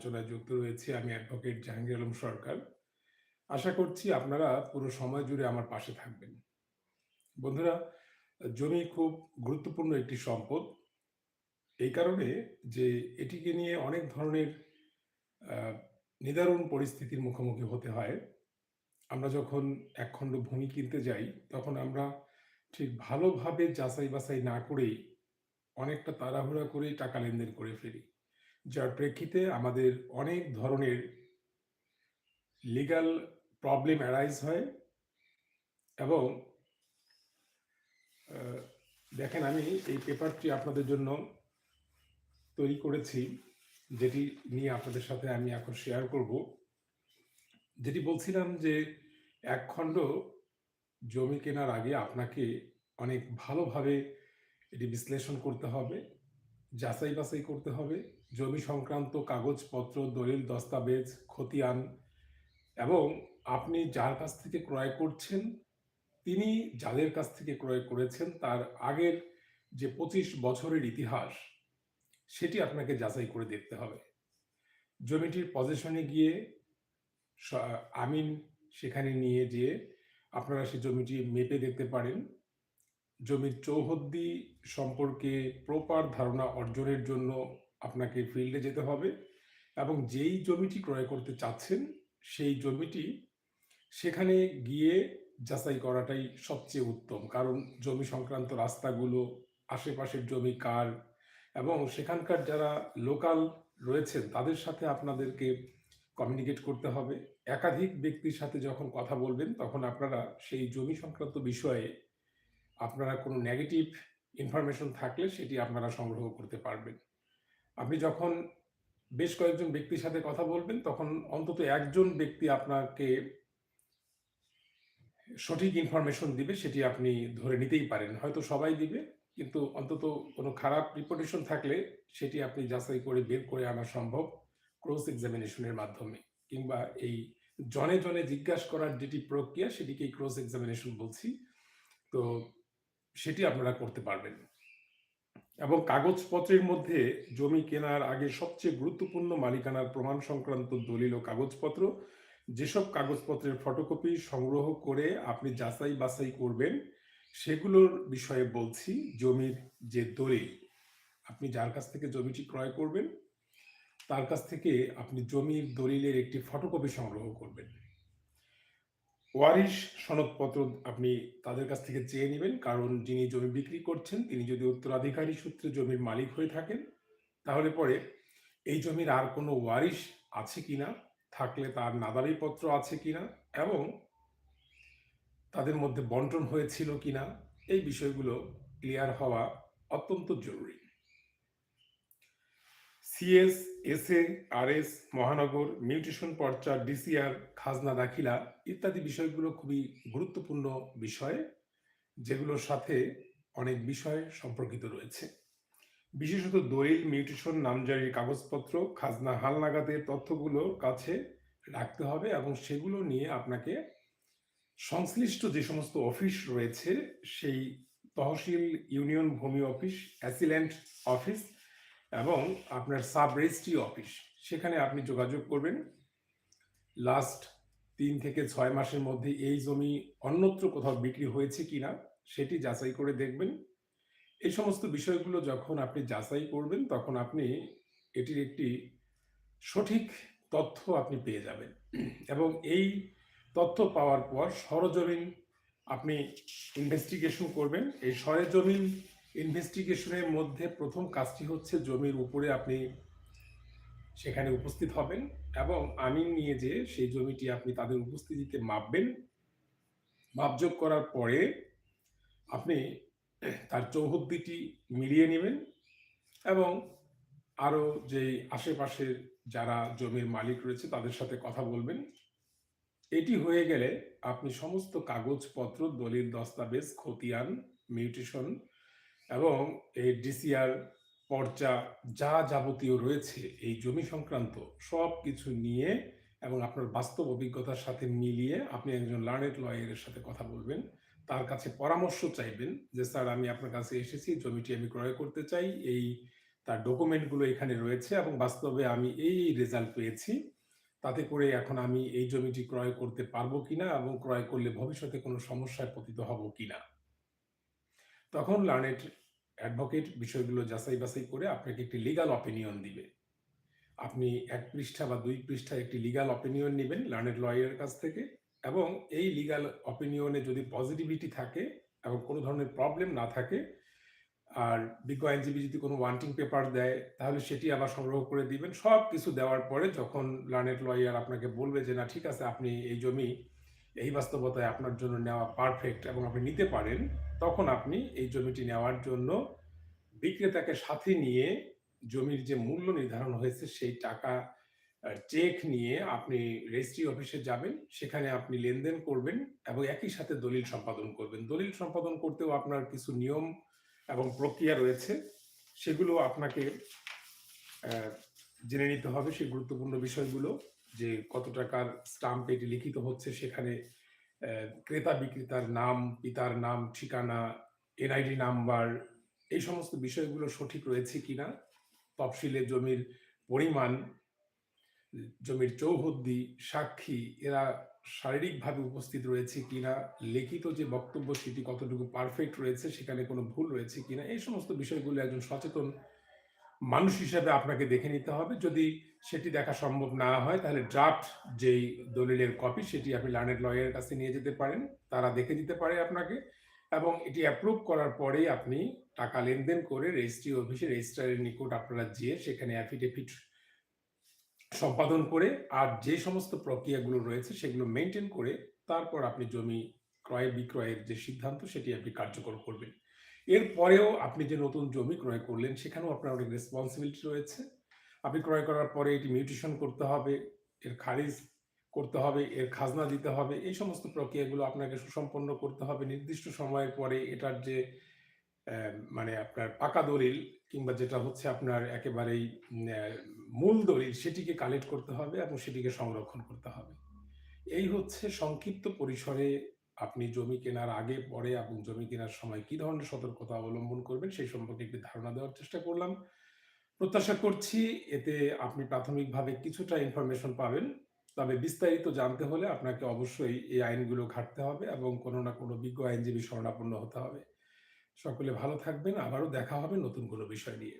আলোচনায় যুক্ত রয়েছি, আমি অ্যাডভোকেট জাহাঙ্গীর আলম সরকার। আশা করছি আপনারা পুরো সময় জুড়ে আমার পাশে থাকবেন। বন্ধুরা, জমি খুব গুরুত্বপূর্ণ একটি সম্পদ। এই কারণে যে এটিকে নিয়ে অনেক ধরনের নিদারুণ পরিস্থিতির মুখোমুখি হতে হয়। আমরা যখন একখণ্ড ভূমি কিনতে যাই, তখন আমরা ঠিক ভালোভাবে যাচাই বাছাই না করেই অনেকটা তাড়াহুড়া করেই টাকা লেনদেন করে ফেলি। যার প্রেক্ষিতে আমাদের অনেক ধরনের লিগ্যাল প্রবলেম অ্যারাইজ হয় এবং দেখেন আমি এই পেপারটি আপনাদের জন্য তৈরি করেছি, যেটি নিয়ে আপনাদের সাথে আমি এখন শেয়ার করব। যেটি বলছিলাম যে এক খণ্ড জমি কেনার আগে আপনাকে অনেক ভালোভাবে এটি বিশ্লেষণ করতে হবে। যাচাই বাছাই করতে হবে। জমি সংক্রান্ত কাগজপত্র, দলিল, দস্তাবেজ, খতিয়ান এবং আপনি যার কাছ থেকে ক্রয় করছেন, তিনি যাদের কাছ থেকে ক্রয় করেছেন, তার আগের যে পঁচিশ বছরের ইতিহাস, সেটি আপনাকে যাচাই করে দেখতে হবে। জমিটির পজিশনে গিয়ে আমিন সেখানে নিয়ে যেয়ে আপনারা সে জমিটি মেপে দেখতে পারেন। জমির চৌহদ্দি সম্পর্কে প্রপার ধারণা অর্জনের জন্য আপনাকে ফিল্ডে যেতে হবে এবং যেই জমিটি ক্রয় করতে চাচ্ছেন, সেই জমিটি সেখানে গিয়ে যাচাই করাটাই সবচেয়ে উত্তম। কারণ জমি সংক্রান্ত রাস্তাগুলো, আশেপাশের জমি কার এবং সেখানকার যারা লোকাল রয়েছেন, তাদের সাথে আপনাদেরকে কমিউনিকেট করতে হবে। একাধিক ব্যক্তির সাথে যখন কথা বলবেন, তখন আপনারা সেই জমি সংক্রান্ত বিষয়ে আপনারা কোনো নেগেটিভ ইনফরমেশন থাকলে সেটি আপনারা সংগ্রহ করতে পারবেন। আপনি যখন বেশ কয়েকজন ব্যক্তির সাথে কথা বলবেন, তখন অন্তত একজন ব্যক্তি আপনাকে সঠিক ইনফরমেশন দিবে, সেটি আপনি ধরে নিতেই পারেন। হয়তো সবাই দিবে, কিন্তু অন্তত কোনো খারাপ রিপোর্টেশন থাকলে সেটি আপনি যাচাই করে বের করে আনা সম্ভব ক্রস এক্সামিনেশনের মাধ্যমে। কিংবা এই জনে জনে জিজ্ঞাসা করার যেটি প্রক্রিয়া, সেটিকেই ক্রস এক্সামিনেশন বলছি। তো সেটি আপনারা করতে পারবেন। এবং কাগজপত্রের মধ্যে জমি কেনার আগে সবচেয়ে গুরুত্বপূর্ণ মালিকানার প্রমাণ সংক্রান্ত দলিল ও কাগজপত্র, যেসব কাগজপত্রের ফটোকপি সংগ্রহ করে আপনি যাচাই বাছাই করবেন, সেগুলোর বিষয়ে বলছি জমির যে দলিল। আপনি যার কাছ থেকে জমিটি ক্রয় করবেন, তার কাছ থেকে আপনি জমির দলিলের একটি ফটোকপি সংগ্রহ করবেন। ওয়ারিশ সনদপত্র আপনি তাদের কাছ থেকে চেয়ে নেবেন। কারণ যিনি জমি বিক্রি করছেন, তিনি যদি উত্তরাধিকারী সূত্রে জমির মালিক হয়ে থাকেন, তাহলে পরে এই জমির আর কোনো ওয়ারিশ আছে কিনা, থাকলে তার নাদারি পত্র আছে কিনা এবং তাদের মধ্যে বন্টন হয়েছিল কিনা, এই বিষয়গুলো ক্লিয়ার হওয়া অত্যন্ত জরুরি। সিএস, এসএ, আরএস, মহানগর, মিউটেশন পর্চা ডিসিআর, খাজনা, দাখিলা ইত্যাদি বিষয়গুলো খুবই গুরুত্বপূর্ণ বিষয়, যেগুলোর সাথে অনেক বিষয় সম্পর্কিত রয়েছে। বিশেষত দলিল, মিউটেশন নামজারির কাগজপত্র, খাজনা হালনাগাদের তথ্যগুলো কাছে রাখতে হবে এবং সেগুলো নিয়ে আপনাকে সংশ্লিষ্ট যে সমস্ত অফিস রয়েছে, সেই তহসিল ইউনিয়ন ভূমি অফিস অ্যাসিল্যান্ড অফিস এবং আপনার সাব রেজিস্ট্রি অফিস, সেখানে আপনি যোগাযোগ করবেন। লাস্ট তিন থেকে ছয় মাসের মধ্যে এই জমি অন্যত্র কোথাও বিক্রি হয়েছে কিনা, সেটি যাচাই করে দেখবেন। এই সমস্ত বিষয়গুলো যখন আপনি যাচাই করবেন, তখন আপনি এটির একটি সঠিক তথ্য আপনি পেয়ে যাবেন। এবং এই তথ্য পাওয়ার পর সরজমিন আপনি ইনভেস্টিগেশন করবেন। এই সরেজমিন ইনভেস্টিগেশনের মধ্যে প্রথম কাজটি হচ্ছে জমির উপরে আপনি সেখানে উপস্থিত হবেন এবং আমিন নিয়ে যে সেই জমিটি আপনি তাদের উপস্থিতিতে মাপবেন। মাপযোগ করার পরে আপনি তার চৌহদ্দিটি মিলিয়ে নেবেন এবং আরও যে আশেপাশের যারা জমির মালিক রয়েছে তাদের সাথে কথা বলবেন। এটি হয়ে গেলে আপনি সমস্ত কাগজপত্র, দলিল, দস্তাবেজ, খতিয়ান, মিউটেশন এবং এই ডিসিআর পর্চা যা যাবতীয় রয়েছে এই জমি সংক্রান্ত সব কিছু নিয়ে এবং আপনার বাস্তব অভিজ্ঞতার সাথে মিলিয়ে আপনি একজন লার্নেড লয়ারের সাথে কথা বলবেন তার কাছে পরামর্শ চাইবেন যে স্যার আমি আপনার কাছে এসেছি জমিটি আমি ক্রয় করতে চাই এই তার ডকুমেন্টগুলো এখানে রয়েছে এবং বাস্তবে আমি এই, এই রেজাল্ট পেয়েছি। তাতে করে এখন আমি এই জমিটি ক্রয় করতে পারব কিনা এবং ক্রয় করলে ভবিষ্যতে কোনো সমস্যায় পতিত হব কিনা। তখন লার্নেড অ্যাডভোকেট বিষয়গুলো যাচাই-বাছাই করে আপনাকে একটি লিগাল অপিনিয়ন দিবে। আপনি এক পৃষ্ঠা বা ২ পৃষ্ঠার একটি লিগাল অপিনিয়ন নিবেন লার্নেড লয়ারের কাছ থেকে এবং এই লিগাল অপিনিয়নে যদি পজিটিভিটি থাকে এবং কোনো ধরনের প্রবলেম না থাকে, আর বিজ্ঞ আইনজীবী যদি কোনো ওয়ান্টিং পেপার দেয়, তাহলে সেটি আবার সংগ্রহ করে দিবেন। সব কিছু দেওয়ার পরে যখন লার্নেড লয়ার আপনাকে বলবে যে, "না ঠিক আছে, আপনি এই জমি এই বাস্তবতায় আপনার জন্য নেওয়া পারফেক্ট এবং আপনি নিতে পারেন", তখন আপনি এই জমিটি নেওয়ার জন্য বিক্রেতাকে সাথে নিয়ে জমির যে মূল্য নির্ধারণ হয়েছে সেই টাকা চেক নিয়ে আপনি রেজিস্ট্রি অফিসে যাবেন। সেখানে আপনি লেনদেন করবেন এবং একই সাথে দলিল সম্পাদন করবেন। দলিল সম্পাদন করতেও আপনার কিছু নিয়ম এবং প্রক্রিয়া রয়েছে। সেগুলো আপনাকে জেনে নিতে হবে সেই গুরুত্বপূর্ণ বিষয়গুলো যে কত টাকার স্টাম্প এটি লিখিত হচ্ছে সেখানে ক্রেতা-বিক্রেতার নাম, পিতার নাম, ঠিকানা, এনআইডি নাম্বার এই সমস্ত বিষয়গুলো সঠিক রয়েছে কিনা, তফসিলে জমির পরিমাণ, জমির চৌহদ্দি, সাক্ষী এরা শারীরিকভাবে উপস্থিত রয়েছে কিনা, লিখিত যে বক্তব্য সেটি কতটুকু পারফেক্ট রয়েছে, সেখানে কোনো ভুল রয়েছে কিনা, এই সমস্ত বিষয়গুলো একজন সচেতন মানুষ হিসেবে আপনাকে দেখে নিতে হবে। যদি সেটি দেখা সম্ভব না হয়, তাহলে ড্রাফট যেই দলিলের কপি সেটি আপনি লার্নেড লয়ারের কাছে নিয়ে যেতে পারেন। তারা দেখে দিতে পারে আপনাকে এবং এটি অ্যাপ্রুভ করার পরেই আপনি টাকা লেনদেন করে রেজিস্ট্রি অফিসে রেজিস্ট্রারের নিকট আপনারা যেয়ে সেখানে অ্যাফিডেভিট সম্পাদন করে আর যে সমস্ত প্রক্রিয়াগুলো রয়েছে সেগুলো মেনটেন করে তারপর আপনি জমি ক্রয়-বিক্রয়ের যে সিদ্ধান্ত সেটি আপনি কার্যকর করবেন। এরপরেও আপনি যে নতুন জমি ক্রয় করলেন সেখানেও আপনার অনেক রেসপন্সিবিলিটি রয়েছে। আপনি ক্রয় করার পরে এটি মিউটেশন করতে হবে, এর খারিজ করতে হবে, এর খাজনা দিতে হবে। এই সমস্ত প্রক্রিয়াগুলো আপনাকে সুসম্পন্ন করতে হবে। নির্দিষ্ট সময়ের পরে এটার যে মানে আপনার পাকা দলিল কিংবা যেটা হচ্ছে আপনার একেবারেই মূল দলিল সেটিকে কালেক্ট করতে হবে এবং সেটিকে সংরক্ষণ করতে হবে। এই হচ্ছে সংক্ষিপ্ত পরিসরে আপনি জমি কেনার আগে, পরে এবং জমি কেনার সময় কি ধরনের সতর্কতা অবলম্বন করবেন সেই সম্পর্কে একটি ধারণা দেওয়ার চেষ্টা করলাম। প্রত্যাশা করছি এতে আপনি প্রাথমিকভাবে কিছুটা ইনফরমেশন পাবেন। তবে বিস্তারিত জানতে হলে আপনাকে অবশ্যই এই আইনগুলো ঘাটতে হবে এবং কোনো না কোনো বিজ্ঞ আইনজীবী শরণাপন্ন হতে হবে। সকলে ভালো থাকবেন। আবারও দেখা হবে নতুন কোনো বিষয় নিয়ে।